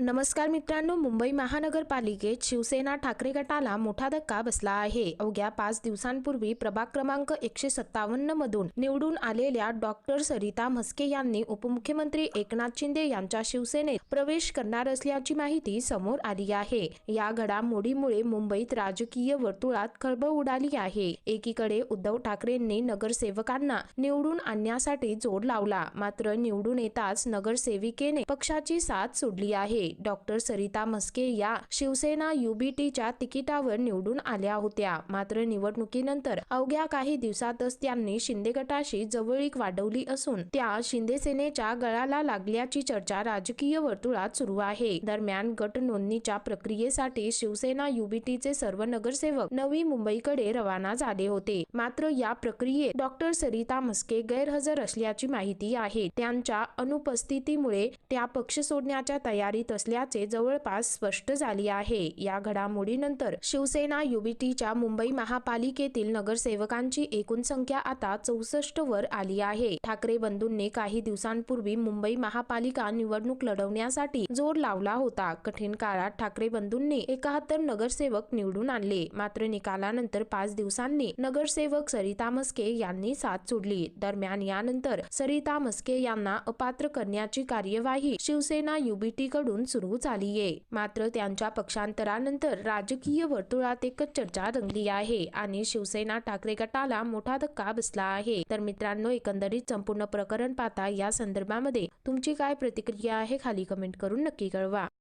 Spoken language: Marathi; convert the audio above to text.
नमस्कार मित्रांनो मुंबई महानगरपालिकेत शिवसेना ठाकरे गटाला मोठा धक्का बसला आहे. अवघ्या पाच दिवसांपूर्वी प्रभाग क्रमांक एकशे सत्तावन्न मधून निवडून आलेल्या डॉक्टर सरिता म्हस्के यांनी उपमुख्यमंत्री एकनाथ शिंदे यांच्या शिवसेनेत प्रवेश करणार असल्याची माहिती समोर आली आहे. या घडामोडीमुळे मुंबईत राजकीय वर्तुळात खळबळ उडाली आहे. एकीकडे उद्धव ठाकरेंनी नगरसेवकांना निवडून आणण्यासाठी जोर लावला मात्र निवडून येताच नगरसेविकेने पक्षाची साथ सोडली आहे. डॉक्टर सरिता म्हस्के या शिवसेना युबीटीच्या तिकिटावर निवडून आल्या होत्या. मात्र निवडणुकीनंतर अवघ्या काही दिवसातच त्यांनी शिंदे गटाशी जवळीक वाढवली असून त्या शिंदे सेनेच्या गळाला लागल्याची चर्चा राजकीय वर्तुळात सुरू आहे. दरम्यान गट नोंदणीच्या प्रक्रियेसाठी शिवसेना युबीटीचे सर्व नगरसेवक नवी मुंबईकडे रवाना झाले होते. मात्र या प्रक्रियेत डॉक्टर सरिता म्हस्के गैरहजर असल्याची माहिती आहे. त्यांच्या अनुपस्थितीमुळे त्या पक्ष सोडण्याच्या तयारीत असल्याचे जवळपास स्पष्ट झाले आहे. या घडामोडीनंतर शिवसेना युबीटीच्या मुंबई महापालिकेतील नगरसेवकांची एकूण संख्या आता चौसष्ट वर आली आहे. ठाकरे बंधूंनी काही दिवसांपूर्वी मुंबई महापालिका निवडणूक लढवण्यासाठी जोर लावला होता. कठीण काळात ठाकरे बंधूंनी एकाहत्तर नगरसेवक निवडून आणले. मात्र निकालानंतर पाच दिवसांनी नगरसेवक सरिता मस्के यांनी साथ सोडली. दरम्यान यानंतर सरिता मस्के यांना अपात्र करण्याची कार्यवाही शिवसेना युबीटी कडून सुरू झालीये. मात्र त्यांच्या पक्षांतरानंतर राजकीय वर्तुळात एकच चर्चा रंगली आहे आणि शिवसेना ठाकरे गटाला मोठा धक्का बसला आहे. तर मित्रांनो एकंदरीत संपूर्ण प्रकरण पाहता या संदर्भामध्ये तुमची काय प्रतिक्रिया आहे खाली कमेंट करून नक्की कळवा.